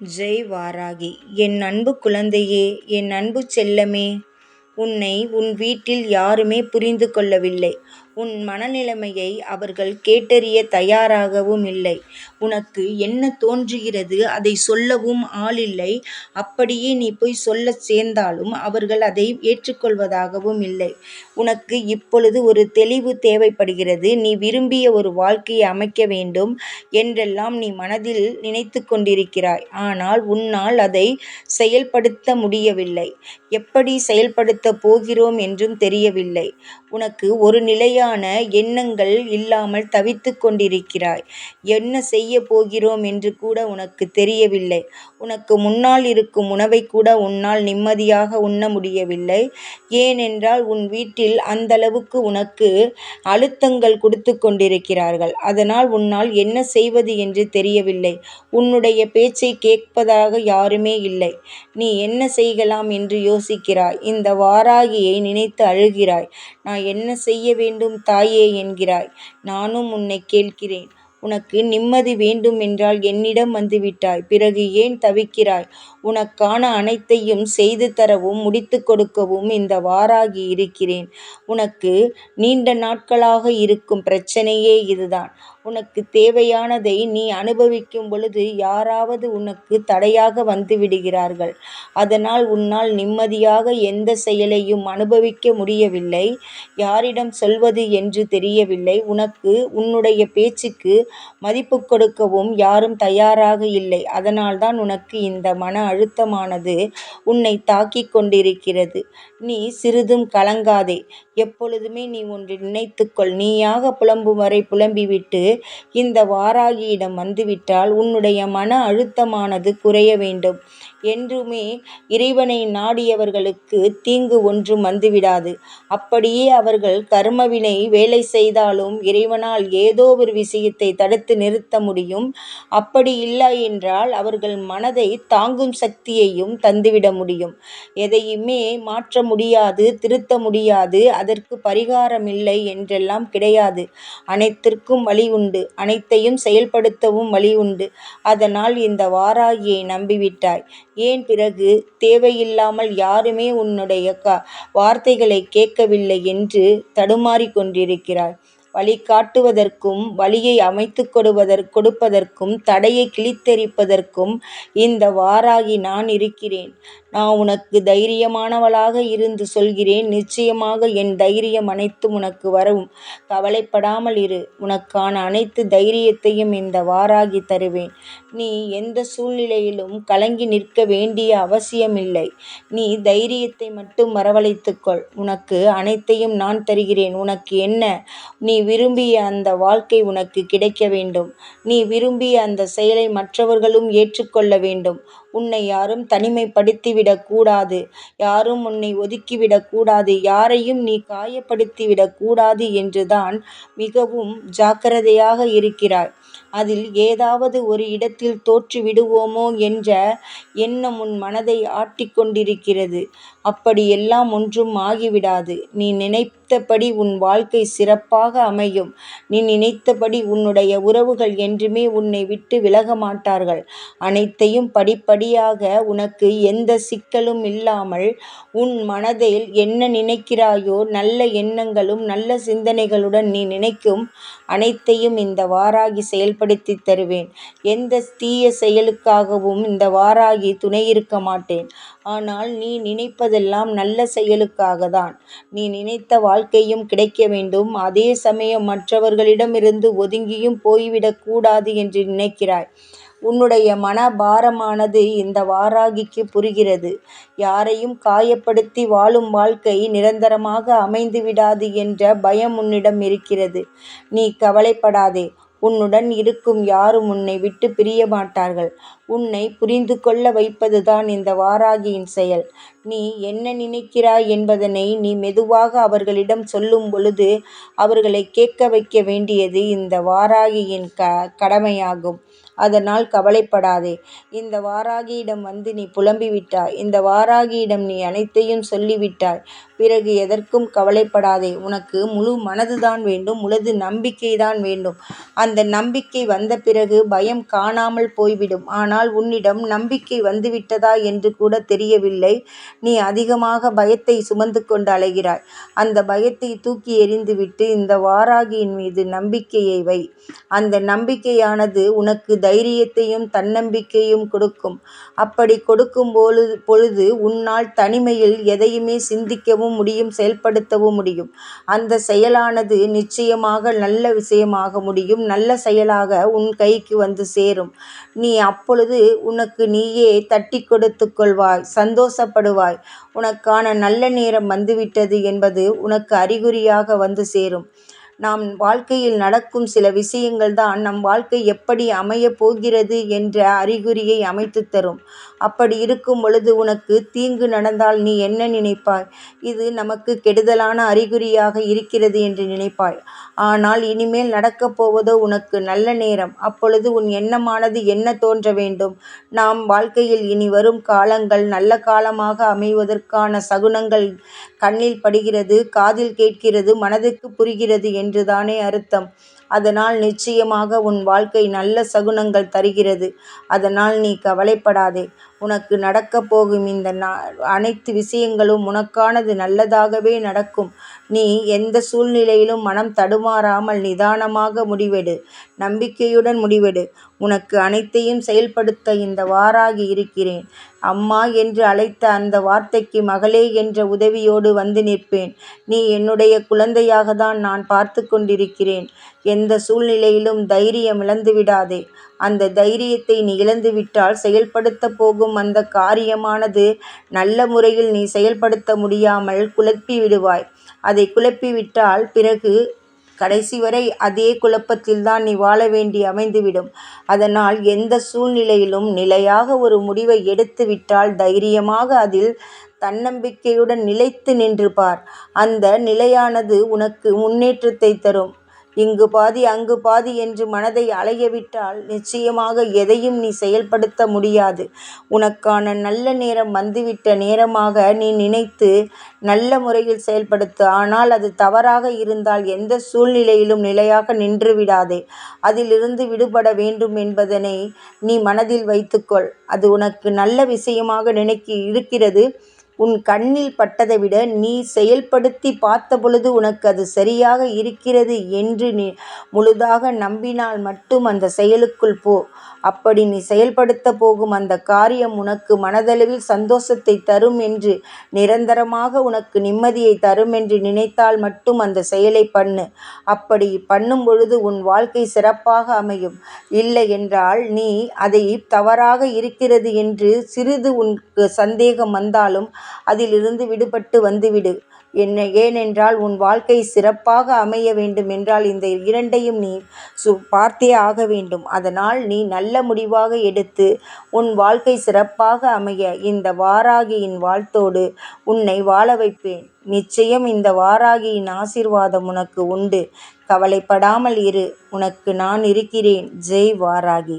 ஜெய் வாராகி என் அன்பு குழந்தையே என் அன்பு செல்லமே உன்னை உன் வீட்டில் யாருமே புரிந்து கொள்ளவில்லை. உன் மனநிலைமையை அவர்கள் கேட்டறிய தயாராகவும் இல்லை. உனக்கு என்ன தோன்றுகிறது அதை சொல்லவும் ஆளில்லை. அப்படியே நீ போய் சொல்ல சேர்ந்தாலும் அவர்கள் அதை ஏற்றுக்கொள்வதாகவும் இல்லை. உனக்கு இப்பொழுது ஒரு தெளிவு தேவைப்படுகிறது. நீ விரும்பிய ஒரு வாழ்க்கையை அமைக்க வேண்டும் என்றெல்லாம் நீ மனதில் நினைத்து கொண்டிருக்கிறாய். ஆனால் உன்னால் அதை செயல்படுத்த முடியவில்லை. எப்படி செயல்படுத்த போகிறோம் என்றும் தெரியவில்லை. உனக்கு ஒரு நிலையான எண்ணங்கள் இல்லாமல் தவித்து கொண்டிருக்கிறாய். என்ன செய்ய போகிறோம் என்று கூட உனக்கு தெரியவில்லை. உனக்கு முன்னால் இருக்கும் உணவை கூட உன்னால் நிம்மதியாக உண்ண முடியவில்லை. ஏனென்றால் உன் வீட்டில் அந்தளவுக்கு உனக்கு அழுத்தங்கள் கொடுத்து கொண்டிருக்கிறார்கள். அதனால் உன்னால் என்ன செய்வது என்று தெரியவில்லை. உன்னுடைய பேச்சை கேட்பதாக யாருமே இல்லை. நீ என்ன செய்யலாம் என்று யோசிக்கிறாய். இந்த வாராகியை நினைத்து அழுகிறாய். நான் என்ன செய்ய வேண்டும் தாயே என்கிறாய். நானும் உன்னை கேட்கிறேன். உனக்கு நிம்மதி வேண்டும் என்றால் என்னிடம் வந்துவிட்டாய். பிறகு ஏன் தவிக்கிறாய்? உனக்கான அனைத்தையும் செய்து தரவும் முடித்து கொடுக்கவும் இந்த வாராகி இருக்கிறேன். உனக்கு நீண்ட நாட்களாக இருக்கும் பிரச்சனையே இதுதான். உனக்கு தேவையானதை நீ அனுபவிக்கும் பொழுது யாராவது உனக்கு தடையாக வந்து விடுகிறார்கள். அதனால் உன்னால் நிம்மதியாக எந்த செயலையும் அனுபவிக்க முடியவில்லை. யாரிடம் சொல்வது என்று தெரியவில்லை. உனக்கு உன்னுடைய பேச்சுக்கு மதிப்பு கொடுக்கவும் யாரும் தயாராக இல்லை. அதனால்தான் உனக்கு இந்த மன அழுத்தமானது உன்னை தாக்கிக் கொண்டிருக்கிறது. நீ சிறிதும் கலங்காதே. எப்பொழுதுமே நீ ஒன்று நினைத்துக்கொள். நீயாக புலம்பும் வரை புலம்பிவிட்டு இந்த வாராகியிடம் வந்துவிட்டால் உன்னுடைய மன அழுத்தமானது குறைய வேண்டும். என்றுமே இறைவனை நாடியவர்களுக்கு தீங்கு ஒன்றும் வந்துவிடாது. அப்படியே அவர்கள் கர்மவினை வேலை செய்தாலும் இறைவனால் ஏதோ ஒரு விஷயத்தை தடுத்து நிறுத்த முடியும். அப்படி இல்லை என்றால் அவர்கள் மனதை தாங்கும் சக்தியையும் தந்துவிட முடியும். எதையுமே மாற்ற முடியாது திருத்த முடியாது அதற்கு பரிகாரம் இல்லை என்றெல்லாம் கிடையாது. அனைத்திற்கும் வழி உண்டு அனைத்தையும் செயல்படுத்தவும் வழி உண்டு. அதனால் இந்த வாராகியை நம்பிவிட்டாய். ஏன் பிறகு? தேவையில்லாமல் யாருமே உன்னுடைய க வார்த்தைகளை கேட்கவில்லை என்று தடுமாறிக் கொண்டிருக்கிறாய். வழிகாட்டுவதற்கும் வழியை அமைத்து கொடுவதற் கொடுப்பதற்கும் தடையை கிழித்தெறிப்பதற்கும் இந்த வாராகி நான் இருக்கிறேன். நான் உனக்கு தைரியமானவளாக இருந்து சொல்கிறேன். நிச்சயமாக என் தைரியம் அனைத்தும் உனக்கு வரும் கவலைப்படாமல் இரு. உனக்கான அனைத்து தைரியத்தையும் இந்த வாராகி தருவேன். நீ எந்த சூழ்நிலையிலும் கலங்கி நிற்க வேண்டிய அவசியமில்லை. நீ தைரியத்தை மட்டும் வரவழைத்துக்கொள். உனக்கு அனைத்தையும் நான் தருகிறேன். உனக்கு என்ன? நீ விரும்பிய அந்த வாழ்க்கை உனக்கு கிடைக்க வேண்டும். நீ விரும்பிய அந்த செயலை மற்றவர்களும் ஏற்றுக்கொள்ள வேண்டும். உன்னை யாரும் தனிமைப்படுத்திவிட விடக்கூடாது. யாரும் உன்னை ஒதுக்கிவிடக்கூடாது. யாரையும் நீ காயப்படுத்திவிடக்கூடாது என்றுதான் மிகவும் ஜாக்கிரதையாக இருக்கிறாய். அதில் ஏதாவது ஒரு இடத்தில் தோற்று விடுவோமோ என்ற எண்ணம் உன் மனதை ஆட்டிக்கொண்டிருக்கிறது. அப்படி எல்லாம் ஒன்றும் ஆகிவிடாது. நீ நினைத்தபடி உன் வாழ்க்கை சிறப்பாக அமையும். நீ நினைத்தபடி உன்னுடைய உறவுகள் என்றுமே உன்னை விட்டு விலக மாட்டார்கள். அனைத்தையும் படிப்படியாக உனக்கு எந்த சிக்கலும் இல்லாமல் உன் மனதில் என்ன நினைக்கிறாயோ நல்ல எண்ணங்களும் நல்ல சிந்தனைகளுடன் நீ நினைக்கும் அனைத்தையும் இந்த வாராகி செயல்படுத்தி தருவேன். எந்த தீய செயலுக்காகவும் இந்த வாராகி துணை இருக்க மாட்டேன். ஆனால் நீ நினைப்பதெல்லாம் நல்ல செயலுக்காக தான் நீ நினைத்த வாழ்க்கையும் கிடைக்க வேண்டும். அதே சமயம் மற்றவர்களிடமிருந்து ஒதுங்கியும் போய்விடக் கூடாது என்று நினைக்கிறாய். உன்னுடைய மன பாரமானது இந்த வாராகிக்கு புரிகிறது. யாரையும் காயப்படுத்தி வாழும் வாழ்க்கை நிரந்தரமாக அமைந்து விடாது என்ற பயம் உன்னிடம் இருக்கிறது. நீ கவலைப்படாதே. உன்னுடன் இருக்கும் யாரும் உன்னை விட்டு பிரிய மாட்டார்கள். உன்னை புரிந்து கொள்ள வைப்பதுதான் இந்த வாராகியின் செயல் நீ என்ன நினைக்கிறாய் என்பதனை நீ மெதுவாக அவர்களிடம் சொல்லும் பொழுது அவர்களை கேட்க வைக்க வேண்டியது இந்த வாராகியின் க கடமையாகும் அதனால் கவலைப்படாதே. இந்த வாராகியிடம் வந்து நீ புலம்பிவிட்டாய். இந்த வாராகியிடம் நீ அனைத்தையும் சொல்லிவிட்டாய். பிறகு எதற்கும் கவலைப்படாதே. உனக்கு முழு மனதுதான் வேண்டும். முழு நம்பிக்கைதான் வேண்டும். அந்த நம்பிக்கை வந்த பிறகு பயம் காணாமல் போய்விடும். ஆனால் உன்னிடம் நம்பிக்கை வந்துவிட்டதா என்று கூட தெரியவில்லை. நீ அதிகமாக பயத்தை சுமந்து கொண்டு அலைகிறாய். அந்த பயத்தை தூக்கி எறிந்துவிட்டு இந்த வாராகியின் மீது நம்பிக்கையை வை. அந்த நம்பிக்கையானது உனக்கு தைரியத்தையும் தன்னம்பிக்கையும் கொடுக்கும். அப்படி கொடுக்கும் பொழுது உன்னால் தனிமையில் எதையுமே சிந்திக்கவும் முடியும் செயல்படுத்தவும் முடியும். அந்த செயலானது நிச்சயமாக நல்ல விஷயமாக முடியும். நல்ல செயலாக உன் கைக்கு வந்து சேரும். நீ அப்பொழுது உனக்கு நீயே தட்டிக் கொடுத்துக் கொள்வாய். சந்தோஷப்படுவாய். உனக்கான நல்ல நேரம் வந்துவிட்டது என்பது உனக்கு அறிகுறியாக வந்து சேரும். நாம் வாழ்க்கையில் நடக்கும் சில விஷயங்கள் தான் நம் வாழ்க்கை எப்படி அமையப் போகிறது என்ற அறிகுறியை அமைத்துத் தரும். அப்படி இருக்கும் பொழுது உனக்கு தீங்கு நடந்தால் நீ என்ன நினைப்பாய்? இது நமக்கு கெடுதலான அறிகுறியாக இருக்கிறது என்று நினைப்பாய். ஆனால் இனிமேல் நடக்கப் போவதோ உனக்கு நல்ல நேரம். அப்பொழுது உன் எண்ணமானது என்ன தோன்ற வேண்டும்? நாம் வாழ்க்கையில் இனி வரும் காலங்கள் நல்ல காலமாக அமைவதற்கான சகுனங்கள் கண்ணில் படுகிறது காதில் கேட்கிறது மனதுக்கு புரிகிறது என்றுதானே அர்த்தம். அதனால் நிச்சயமாக உன் வாழ்க்கை நல்ல சகுனங்கள் தருகிறது. அதனால் நீ கவலைப்படாதே. உனக்கு நடக்கப் போகும் இந்த அனைத்து விஷயங்களும் உனக்கானது நல்லதாகவே நடக்கும். நீ எந்த சூழ்நிலையிலும் மனம் தடுமாறாமல் நிதானமாக முடிவெடு. நம்பிக்கையுடன் முடிவெடு. உனக்கு அனைத்தையும் செயல்படுத்த இந்த வாராகி இருக்கிறேன். அம்மா என்று அழைத்த அந்த வார்த்தைக்கு மகளே என்ற உதவியோடு வந்து நிற்பேன். நீ என்னுடைய குழந்தையாக தான் நான் பார்த்து கொண்டிருக்கிறேன். எந்த சூழ்நிலையிலும் தைரியம் இழந்து விடாதே அந்த தைரியத்தை நீ இழந்துவிட்டால் செயல்படுத்தப் போகும் அந்த காரியமானது நல்ல முறையில் நீ செயல்படுத்த முடியாமல் குழப்பி விடுவாய் அதை குழப்பிவிட்டால் பிறகு கடைசி வரை அதே குழப்பத்தில்தான் நீ வாழ வேண்டி அமைந்துவிடும். அதனால் எந்த சூழ்நிலையிலும் நிலையாக ஒரு முடிவை எடுத்து விட்டால் தைரியமாக அதில் தன்னம்பிக்கையுடன் நிலைத்து நின்று பார். அந்த நிலையானது உனக்கு முன்னேற்றத்தை தரும். இங்கு பாதி அங்கு பாதி என்று மனதை அலையவிட்டால் நிச்சயமாக எதையும் நீ செயல்படுத்த முடியாது. உனக்கான நல்ல நேரம் வந்துவிட்ட நேரமாக நீ நினைத்து நல்ல முறையில் செயல்படுத்து. ஆனால் அது தவறாக இருந்தால் எந்த சூழ்நிலையிலும் நிலையாக நின்று விடாதே அதிலிருந்து விடுபட வேண்டும் என்பதனை நீ மனதில் வைத்துக்கொள் அது உனக்கு நல்ல விஷயமாக இருக்கிறது. உன் கண்ணில் பட்டதை விட நீ செயல்படுத்தி பார்த்தபொழுது உனக்கு அது சரியாக இருக்கிறது என்று நீ முழுதாக நம்பினால் மட்டும் அந்த செயலுக்குள் போ. அப்படி நீ செயல்படுத்தப் போகும் அந்த காரியம் உனக்கு மனதளவில் சந்தோஷத்தை தரும் என்று நிரந்தரமாக உனக்கு நிம்மதியை தரும் என்று நினைத்தால் மட்டும் அந்த செயலை பண்ணு. அப்படி பண்ணும் பொழுது உன் வாழ்க்கை சிறப்பாக அமையும். இல்லை என்றால் நீ அதை தவறாக இருக்கிறது என்று சிறிது உனக்கு சந்தேகம் வந்தாலும் அதிலிருந்து விடுபட்டு வந்துவிடு. என்ன ஏனென்றால் உன் வாழ்க்கை சிறப்பாக அமைய வேண்டும் என்றால் இந்த இரண்டையும் நீ சு பார்த்தே ஆக வேண்டும். அதனால் நீ நல்ல முடிவாக எடுத்து உன் வாழ்க்கை சிறப்பாக அமைய இந்த வாராகியின் வாழ்த்தோடு உன்னை வாழ வைப்பேன். நிச்சயம் இந்த வாராகியின் ஆசீர்வாதம் உனக்கு உண்டு. கவலைப்படாமல் இரு. உனக்கு நான் இருக்கிறேன். ஜெய் வாராகி.